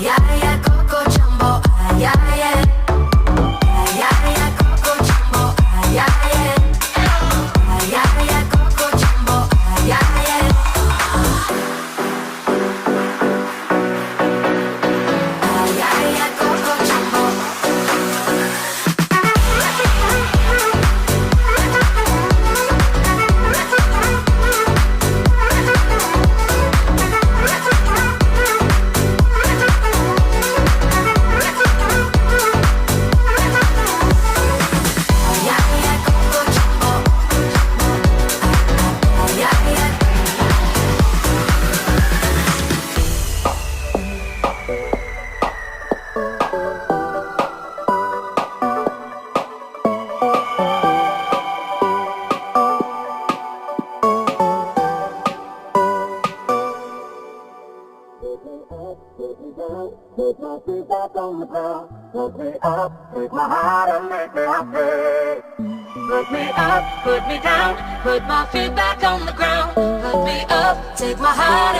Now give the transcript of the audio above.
Yeah, yeah, Put my feet back on the ground. Put me up, take my heart and make me happy. Put me up, put me down, put my feet back on the ground. Put me up, take my heart